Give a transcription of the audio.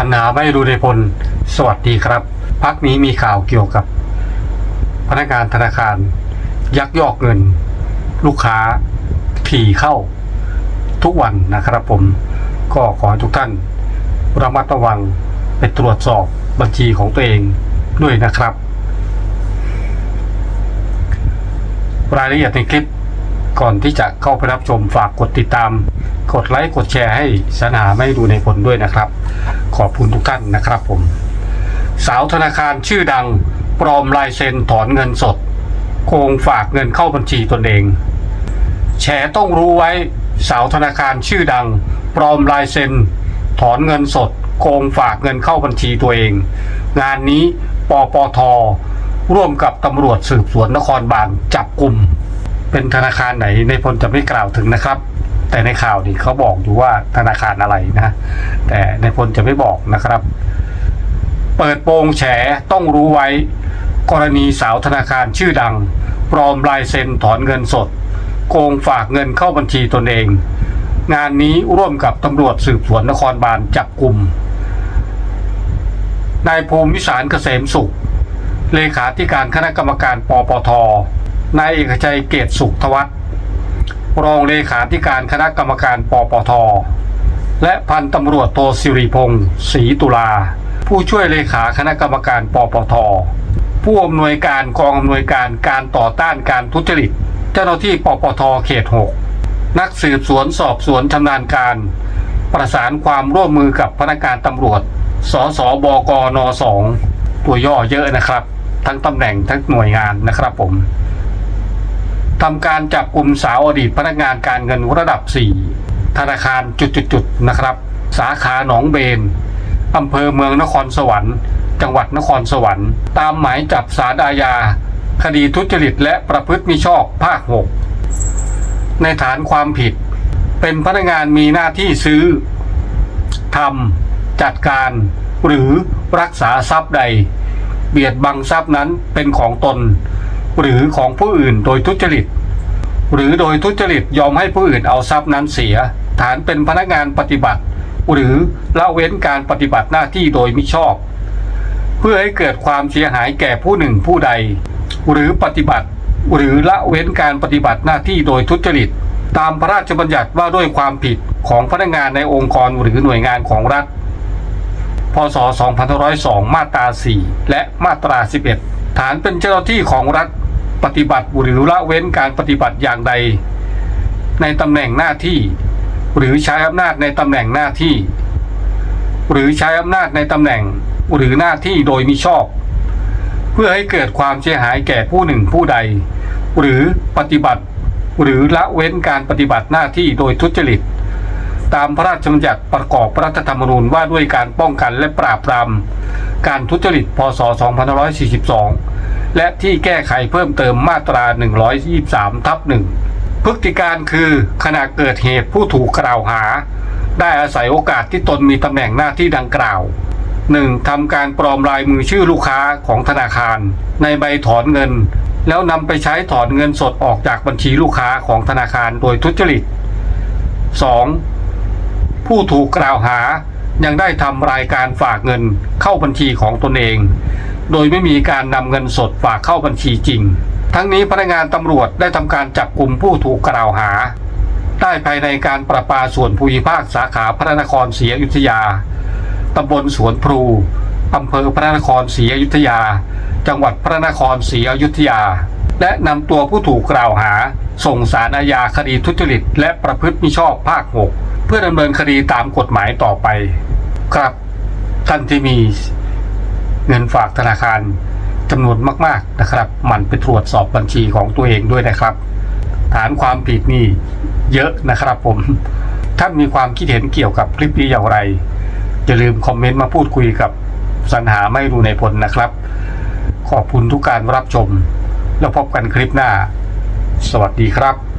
สันหาไม่รู้ในพล สวัสดีครับ พักนี้มีข่าวเกี่ยวกับ พนักงานธนาคาร ยักยอกเงิน ลูกค้าถี่เข้า ทุกวันนะครับผม ก็ขอให้ทุกท่าน ระมัดระวังไปตรวจสอบบัญชีของตัวเองด้วยนะครับ รายละเอียดในคลิป ก่อนที่จะเข้าไปรับชมฝากกดติดตาม กดไลค์กดแชร์ให้สนาไม่ดูในผลด้วยนะครับ ขอบคุณทุกท่านนะครับผม สาวธนาคารชื่อดัง ปลอมลายเซ็นถอนเงินสด โกงฝากเงินเข้าบัญชีตนเอง แฉต้องรู้ไว้ สาวธนาคารชื่อดัง ปลอมลายเซ็น ถอนเงินสด โกงฝากเงินเข้าบัญชีตัวเอง งานนี้ปปทร่วมกับตำรวจสืบสวนนครบาลจับกลุ่ม เป็นธนาคารไหนในพลจะไม่กล่าวถึงนะครับ แต่ในข่าวนี่เขาบอกอยู่ว่าธนาคารอะไรนะ แต่ในพลจะไม่บอกนะครับ เปิดโปงแฉต้องรู้ไว้ กรณีสาวธนาคารชื่อดัง ปลอมลายเซ็นถอนเงินสด โกงฝากเงินเข้าบัญชีตนเอง งานนี้ร่วมกับตำรวจสืบสวนนครบาลจับกลุ่มนายภูมิสารเกษมสุข เลขาธิการคณะกรรมการปปท นายเอกชัยเกตสุขทวัฒน์รองเลขาธิการคณะกรรมการปปท และพันตำรวจโทสิริพงศ์ศรีตุลา ผู้ช่วยเลขาคณะกรรมการปปท ผู้อำนวยการกองอำนวยการการต่อต้านการทุจริต เจ้าหน้าที่ปปทเขต 6 นักสืบสวนสอบสวนชำนาญการ ประสานความร่วมมือกับพนักงานตำรวจ สสบกน 2 ตัวย่อเยอะนะครับ ทั้งตำแหน่งทั้งหน่วยงานนะครับผม ทำการจับกลุ่มสาวอดีตพนักงานการเงินระดับ 4 ธนาคารจุดๆนะครับ สาขาหนองเบนอำเภอเมืองนครสวรรค์ จังหวัดนครสวรรค์ ตามหมายจับสารอาญา คดีทุจริตและประพฤติมิชอบภาค 6 ในฐานความผิด เป็นพนักงานมีหน้าที่ซื้อทำจัดการ หรือรักษาทรัพย์ใด เบียดบังทรัพย์นั้นเป็นของตน หรือของผู้อื่นโดยทุจริต หรือโดยทุจริตยอมให้ผู้อื่นเอาทรัพย์นั้นเสีย ฐานเป็นพนักงานปฏิบัติ หรือละเว้นการปฏิบัติหน้าที่โดยมิชอบ เพื่อให้เกิดความเสียหายแก่ผู้หนึ่งผู้ใด หรือปฏิบัติ หรือละเว้นการปฏิบัติหน้าที่โดยทุจริต ตามพระราชบัญญัติว่าด้วยความผิดของพนักงานในองค์กรหรือหน่วยงานของรัฐ พศ 2502 มาตรา 4 และมาตรา 11 ฐานเป็นเจ้าหน้าที่ของรัฐ ปฏิบัติหรือละเว้นการปฏิบัติอย่างใด ในตำแหน่งหน้าที่ หรือใช้อำนาจในตำแหน่งหน้าที่ หรือใช้อำนาจในตำแหน่งหรือหน้าที่โดยมิชอบ เพื่อให้เกิดความเสียหายแก่ผู้หนึ่งผู้ใด หรือปฏิบัติ หรือละเว้นการปฏิบัติหน้าที่โดยทุจริต ตามพระราชบัญญัติประกอบรัฐธรรมนูญว่าด้วยการป้องกันและปราบปรามการทุจริตพศ 2542 และที่แก้ไขเพิ่มเติมมาตรา 123 ทับหนึ่งพฤติการคือขณะเกิดเหตุผู้ถูกกล่าวหา ได้อาศัยโอกาสที่ตนมีตำแหน่งหน้าที่ดังกล่าว 1. ทำการปลอมลายมือชื่อลูกค้าของธนาคาร ในใบถอนเงิน แล้วนำไปใช้ถอนเงินสดออกจากบัญชีลูกค้าของธนาคารโดยทุจริต 2. ผู้ถูกกล่าวหายังได้ทำรายการฝากเงินเข้าบัญชีของตนเอง โดยไม่มีการนำเงินสดฝากเข้าบัญชีจริง ทั้งนี้พนักงานตำรวจได้ทำการจับกลุ่มผู้ถูกกล่าวหา ได้ภายในการประปาส่วนภูมิภาคสาขาพระนครศรีอยุธยาตำบลสวนพลูอำเภอพระนครศรีอยุธยา จังหวัดพระนครศรีอยุธยา และนำตัวผู้ถูกกล่าวหา ส่งสารอาญาคดีทุจริต และประพฤติมิชอบภาค6เพื่อดำเนินคดีตามกฎหมายต่อไป ครับท่านที่มี เงินฝากธนาคารจำนวนมาก ๆนะครับ มันไปตรวจสอบบัญชีของตัวเองด้วยนะครับ ฐานความผิดนี่เยอะนะครับผม ท่านมีความคิดเห็นเกี่ยวกับคลิปนี้อย่างไร อย่าลืมคอมเมนต์มาพูดคุยกับสัญหาไม่รู้ในผลนะครับ ขอบคุณทุกการรับชม แล้วพบกันคลิปหน้า สวัสดีครับ